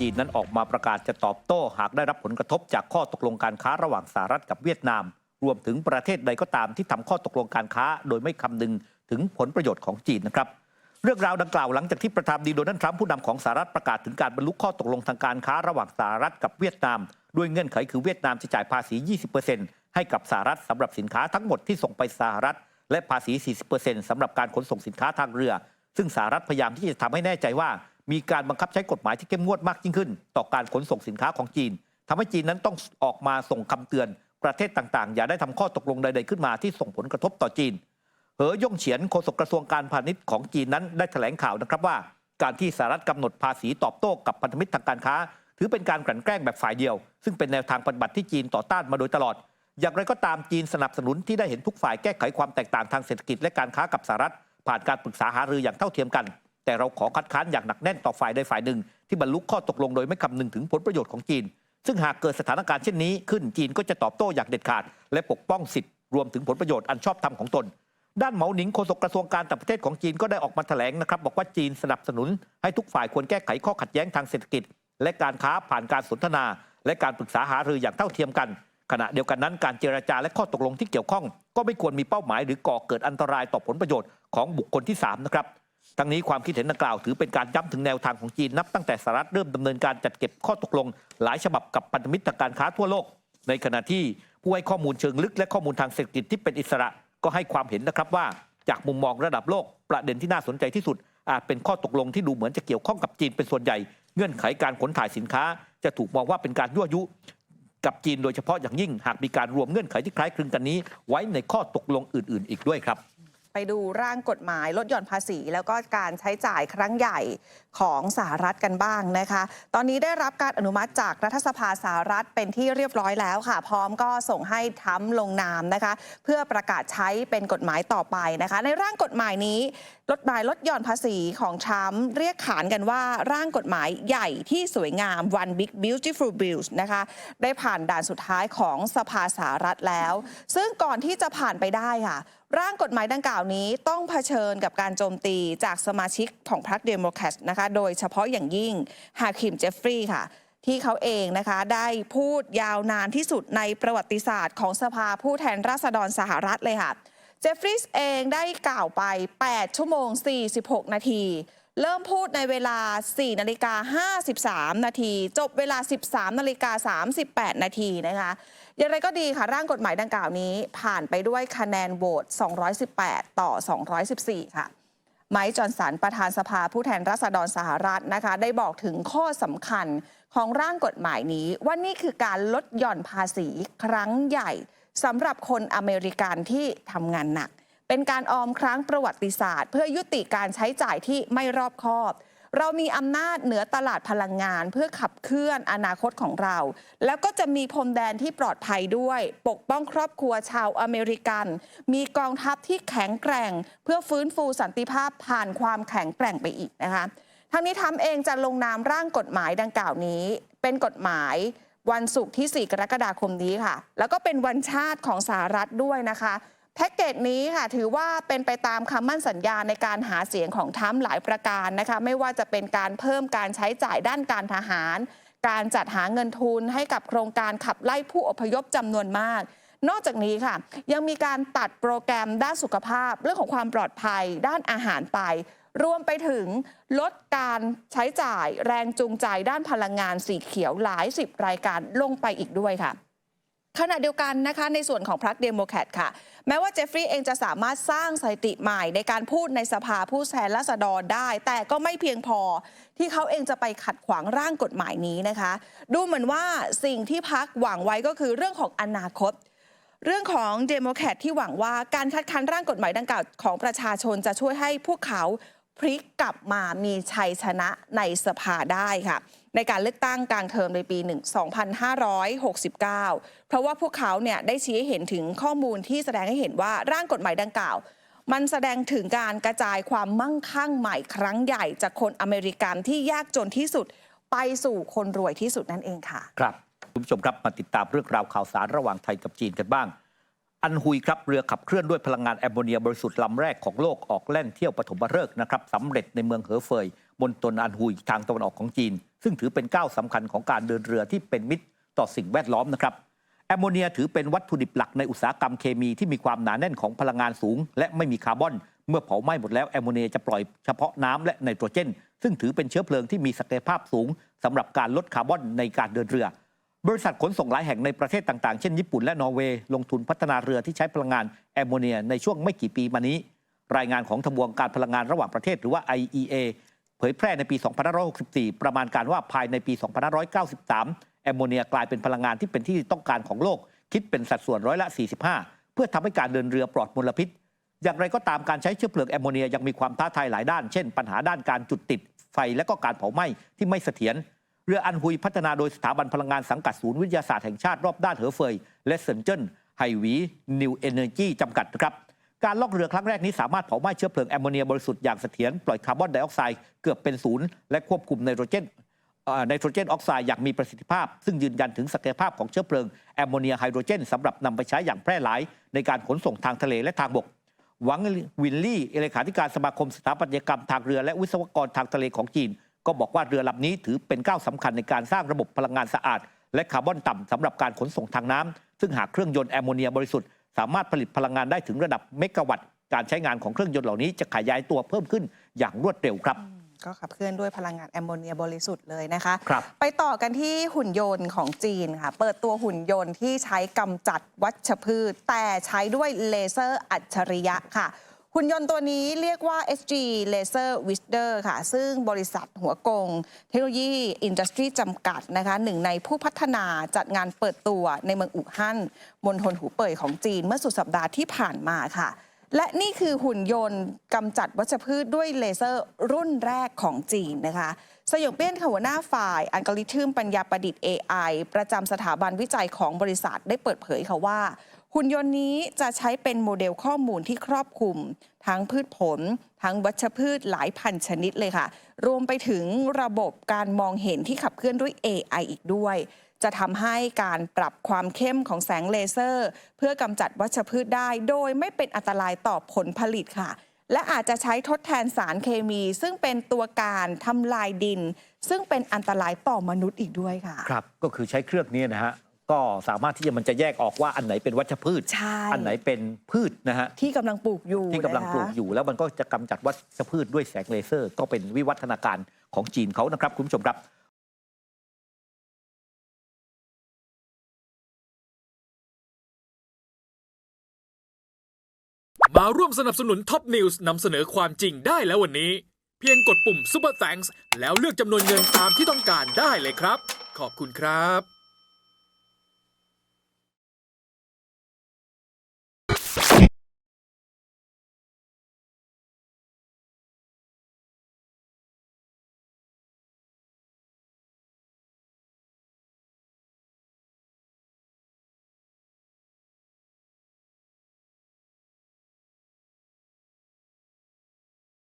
จีนนั้นออกมาประกาศจะตอบโต้ หากได้รับผลกระทบจากข้อตกลงการค้าระหว่างสหรัฐกับเวียดนาม รวมถึงประเทศใดก็ตามที่ทำข้อตกลงการค้า โดยไม่คำนึงถึงผลประโยชน์ของจีนนะครับ เรื่องราวดังกล่าวหลังจากที่ประธานดีโดนัลด์ทรัมป์ผู้นำของสหรัฐประกาศถึงการบรรลุข้อตกลงทางการค้าระหว่างสหรัฐกับเวียดนาม ด้วยเงื่อนไขคือเวียดนามจะจ่ายภาษี 20%ให้กับสหรัฐสำหรับสินค้าทั้งหมดที่ส่งไปสหรัฐ และภาษี 40%สำหรับการขนส่งสินค้าทางเรือ ซึ่งสหรัฐพยายามที่จะทำให้แน่ใจว่า มีการบังคับใช้กฎหมายที่เข้มงวดมากยิ่งขึ้น ต่อการขนส่งสินค้าของจีนทำให้จีนนั้นต้องออกมาส่งคำเตือนประเทศต่างๆ อย่าได้ทำข้อตกลงใดๆขึ้นมาที่ส่งผลกระทบต่อจีน เหอย่งเฉียนโฆษกกระทรวงการพาณิชย์ของจีนนั้นได้แถลงข่าวนะครับว่า การที่สหรัฐกำหนดภาษีตอบโต้กับพันธมิตรทางการค้า ถือเป็นการกลั่นแกล้งแบบฝ่ายเดียว ซึ่งเป็นแนวทางปฏิบัติที่จีนต่อต้านมาโดยตลอด อย่างไรก็ตามจีนสนับสนุนที่ได้เห็นทุกฝ่ายแก้ไขความแตกต่างทางเศรษฐกิจและการค้ากับสหรัฐผ่านการปรึกษาหารืออย่างเท่าเทียมกัน แต่เราขอคัดค้านอย่างหนักแน่นต่อฝ่ายใดฝ่ายหนึ่ง ที่บรรลุข้อตกลงโดยไม่คำนึงถึงผลประโยชน์ของจีน ซึ่งหากเกิดสถานการณ์เช่นนี้ขึ้นจีนก็จะตอบโต้อย่างเด็ดขาด และปกป้องสิทธิรวมถึงผลประโยชน์อันชอบธรรมของตน ด้านเหมาหนิงโฆษกกระทรวงการต่างประเทศของจีนก็ได้ออกมาแถลงนะครับบอกว่าจีนสนับสนุน ให้ทุกฝ่ายควรแก้ไขข้อขัดแย้งทางเศรษฐกิจ และการค้าผ่านการสนทนา และการปรึกษาหารืออย่างเท่าเทียมกัน ขณะเดียวกันนั้นการเจรจาและข้อตกลงที่เกี่ยวข้อง ก็ไม่ควรมีเป้าหมายหรือก่อเกิดอันตรายต่อผลประโยชน์ของบุคคลที่3นะครับ ทั้งนี้ความคิดเห็นดังกล่าวถือเป็นการย้ำถึงแนวทางของจีนนับตั้งแต่สหรัฐเริ่มดำเนินการจัดเก็บข้อตกลง หลายฉบับกับพันธมิตรทางการค้าทั่วโลก ในขณะที่ผู้ให้ข้อมูลเชิงลึกและข้อมูลทางเศรษฐกิจที่เป็นอิสระก็ให้ความเห็นนะครับว่า จากมุมมองระดับโลก ประเด็นที่น่าสนใจที่สุด อาจเป็นข้อตกลงที่ดูเหมือนจะเกี่ยวข้องกับจีนเป็นส่วนใหญ่ เงื่อนไขการขนถ่ายสินค้า จะถูกมองว่าเป็นการยั่วยุกับจีนโดยเฉพาะอย่างยิ่งหากมีการรวมเงื่อนไขที่คล้ายคลึงกันนี้ ไว้ในข้อตกลงอื่น ๆ อีกด้วยครับ ไปดูร่างกฎหมายลดหย่อนภาษี แล้วก็การใช้จ่ายครั้งใหญ่ของสหรัฐกันบ้างนะคะ ตอนนี้ได้รับการอนุมัติจากรัฐสภาสหรัฐเป็นที่เรียบร้อยแล้วค่ะ พร้อมก็ส่งให้ทรัมลงนามนะคะ เพื่อประกาศใช้เป็นกฎหมายต่อไปนะคะ ในร่างกฎหมายนี้ลดหมายลดหย่อนภาษีของทรัมเรียกขานกันว่าร่างกฎหมายใหญ่ที่สวยงาม one big beautiful bill นะคะได้ผ่านด่านสุดท้ายของสภาสหรัฐแล้ว ซึ่งก่อนที่จะผ่านไปได้ค่ะร่างกฎหมายดังกล่าวนี้ต้องเผชิญกับการโจมตีจากสมาชิกของพรรคเดโมแครตนะคะ โดยเฉพาะอย่างยิ่งฮาคิมเจฟฟรีย์ค่ะ ที่เขาเองนะคะได้พูดยาวนานที่สุดในประวัติศาสตร์ของสภาผู้แทนราษฎรสหรัฐเลยค่ะ เจฟฟรีย์เองได้กล่าวไป 8 ชั่วโมง 46 นาที เริ่มพูดในเวลา 4 นาฬิกา 53 นาที จบเวลา 13 นาฬิกา 38 นาทีนะคะอย่างไรก็ดีค่ะ ร่างกฎหมายดังกล่าวนี้ ผ่านไปด้วยคะแนนโหวต 218 ต่อ 214 ค่ะ ไมค์จอห์นสันประธานสภาผู้แทนราษฎรสหรัฐนะคะ ได้บอกถึงข้อสำคัญของร่างกฎหมายนี้ ว่านี่คือการลดหย่อนภาษีครั้งใหญ่สำหรับคนอเมริกันที่ทำงานหนัก เป็นการออมครั้งประวัติศาสตร์ เพื่อยุติการใช้จ่ายที่ไม่รอบคอบ เรามีอำนาจเหนือตลาดพลังงาน เพื่อขับเคลื่อนอนาคตของเรา แล้วก็จะมีพรมแดนที่ปลอดภัยด้วย ปกป้องครอบครัวชาวอเมริกัน มีกองทัพที่แข็งแกร่ง เพื่อฟื้นฟูสันติภาพผ่านความแข็งแกร่งไปอีกนะคะทั้งนี้ทำเองจะลงนามร่างกฎหมายดังกล่าวนี้ เป็นกฎหมายวันศุกร์ที่ 4 กรกฎาคมนี้ค่ะ แล้วก็เป็นวันชาติของสหรัฐด้วยนะคะ แพ็กเกจนี้ค่ะถือว่าเป็นไปตามคำมั่นสัญญาในการหาเสียงของทรัมหลายประการนะคะ ไม่ว่าจะเป็นการเพิ่มการใช้จ่ายด้านการทหาร การจัดหาเงินทุนให้กับโครงการขับไล่ผู้อพยพจำนวนมาก นอกจากนี้ค่ะ ยังมีการตัดโปรแกรมด้านสุขภาพ เรื่องของความปลอดภัยด้านอาหารไป รวมไปถึงลดการใช้จ่ายแรงจูงใจด้านพลังงานสีเขียวหลายสิบรายการลงไปอีกด้วยค่ะ ขณะเดียวกันนะคะในส่วนของพรรคเดโมแครตค่ะ แม้ว่าเจฟฟรีย์เองจะสามารถสร้างสถิติใหม่ในการพูดในสภาผู้แทนราษฎรได้ แต่ก็ไม่เพียงพอที่เขาเองจะไปขัดขวางร่างกฎหมายนี้นะคะ ดูเหมือนว่าสิ่งที่พักหวังไว้ก็คือเรื่องของอนาคตเรื่องของเดโมแครตที่หวังว่าการคัดค้านร่างกฎหมายดังกล่าวของประชาชนจะช่วยให้พวกเขา พลิกกลับมามีชัยชนะในสภาได้ค่ะ ในการเลือกตั้งกลางเทอมในปี1 2569 เพราะว่าพวกเขาเนี่ยได้ชี้ให้เห็นถึงข้อมูลที่แสดงให้เห็นว่าร่างกฎหมายดังกล่าว มันแสดงถึงการกระจายความมั่งคั่งใหม่ครั้งใหญ่ จากคนอเมริกันที่ยากจนที่สุดไปสู่คนรวยที่สุดนั่นเองค่ะ ครับคุณผู้ชมครับมาติดตามเรื่องราวข่าวสารระหว่างไทยกับจีนกันบ้าง อันฮุยครับเรือขับเคลื่อนด้วยพลังงานแอมโมเนียบริสุทธิ์ลำแรกของโลกออกแล่นเที่ยวปฐมฤกษ์นะครับสำเร็จในเมืองเหอเฟยบนตนอันฮุยทางตะวันออกของจีน ซึ่งถือเป็นก้าวสำคัญของการเดินเรือที่เป็นมิตรต่อสิ่งแวดล้อมนะครับแอมโมเนียถือเป็นวัตถุดิบหลักในอุตสาหกรรมเคมีที่มีความหนาแน่นของพลังงานสูง และไม่มีคาร์บอน เมื่อเผาไหม้หมดแล้วแอมโมเนียจะปล่อยเฉพาะน้ำและไนโตรเจน ซึ่งถือเป็นเชื้อเพลิงที่มีศักยภาพสูงสำหรับการลดคาร์บอนในการเดินเรือ บริษัทขนส่งหลายแห่งในประเทศต่างๆ เช่นญี่ปุ่นและนอร์เวย์ลงทุนพัฒนาเรือที่ใช้พลังงานแอมโมเนียในช่วงไม่กี่ปีมานี้ รายงานของทบวงการพลังงานระหว่างประเทศหรือว่า IEA เผยแพร่ในปี 2564 ประมาณการว่าภายในปี 2593 แอมโมเนียกลายเป็นพลังงานที่เป็นที่ต้องการของโลก คิดเป็นสัดส่วนร้อยละ 45 เพื่อทำให้การเดินเรือปลอดมลพิษ อย่างไรก็ตามการใช้เชื้อเพลิงแอมโมเนียยังมีความท้าทายหลายด้าน เช่น ปัญหาด้านการจุดติดไฟและก็การเผาไหม้ที่ไม่เสถียร เรืออันฮุยพัฒนาโดยสถาบันพลังงานสังกัดศูนย์วิทยาศาสตร์แห่งชาติรอบด้านเหอเฟยและเซินเจิ้นไฮวีนิวเอเนอร์จีจำกัดนะครับการลองเรือครั้งแรกนี้สามารถเผาไหม้เชื้อเพลิงแอมโมเนียบริสุทธิ์อย่างเสถียรปล่อยคาร์บอนไดออกไซด์เกือบเป็นศูนย์และควบคุมไนโตรเจนไนโตรเจนออกไซด์อย่างมีประสิทธิภาพ ซึ่งยืนยันถึงศักยภาพของเชื้อเพลิงแอมโมเนียไฮโดรเจนสำหรับนำไปใช้อย่างแพร่หลาย ในการขนส่งทางทะเลและทางบกหวังวินลี่เลขาธิการสมาคมสถาปัตยกรรมทางเรือและวิศวกรทางทะเลของจีน ก็บอกว่าเรือลำนี้ถือเป็นก้าวสำคัญในการสร้างระบบพลังงานสะอาด และคาร์บอนต่ำสำหรับการขนส่งทางน้ำซึ่งหากเครื่องยนต์แอมโมเนียบริสุทธิ์สามารถผลิตพลังงานได้ถึงระดับเมกะวัตต์การใช้งานของเครื่องยนต์เหล่านี้จะขยายตัวเพิ่มขึ้นอย่างรวดเร็วครับ ก็ขับเคลื่อนด้วยพลังงานแอมโมเนียบริสุทธิ์เลยนะคะ ครับไปต่อกันที่หุ่นยนต์ของจีนค่ะ เปิดตัวหุ่นยนต์ที่ใช้กำจัดวัชพืช แต่ใช้ด้วยเลเซอร์อัจฉริยะค่ะ หุ่นยนต์ตัวนี้เรียกว่า SG Laser w i s d e r ค่ะ ซึ่งบริษัทหัวกง เทคโนโลยีอินดัสทรีจำกัดนะคะหนึ่งในผู้พัฒนาจัดงานเปิดตัวในเมืองอู่ฮั่นมณฑลหูเป่ยของจีนเมื่อสุดสัปดาห์ที่ผ่านมาค่ะและนี่คือหุ่นยนต์กำจัดวัชพืชด้วยเลเซอร์รุ่นแรกของจีนนะคะ สยองเปี้ยนหัวหน้าฝ่ายอัลกอริทึมปัญญาประดิษฐ์ AI ประจำสถาบันวิจัยของบริษัทได้เปิดเผยค่ะว่า หุ่นยนต์นี้จะใช้เป็นโมเดลข้อมูลที่ครอบคลุม ทั้งพืชผล ทั้งวัชพืชหลายพันชนิดเลยค่ะ รวมไปถึงระบบการมองเห็นที่ขับเคลื่อนด้วย AI อีกด้วย จะทำให้การปรับความเข้มของแสงเลเซอร์ เพื่อกำจัดวัชพืชได้ โดยไม่เป็นอันตรายต่อผลผลิตค่ะ และอาจจะใช้ทดแทนสารเคมี ซึ่งเป็นตัวการทำลายดิน ซึ่งเป็นอันตรายต่อมนุษย์อีกด้วยค่ะ ครับ ก็คือใช้เครื่องนี้นะฮะ ก็สามารถที่จะมันจะแยกออกว่าอันไหนเป็นวัชพืช ใช่ อันไหนเป็นพืชนะฮะ ที่กำลังปลูกอยู่ที่กำลังนะคะปลูกอยู่แล้วมันก็จะกำจัดวัชพืชด้วยแสงเลเซอร์ ก็เป็นวิวัฒนาการของจีนเขานะครับ คุณผู้ชมครับมาร่วมสนับสนุนท็อปนิวส์นำเสนอความจริงได้แล้ววันนี้ เพียงกดปุ่ม Super Thanks แล้วเลือกจำนวนเงินตามที่ต้องการได้เลยครับ ขอบคุณครับ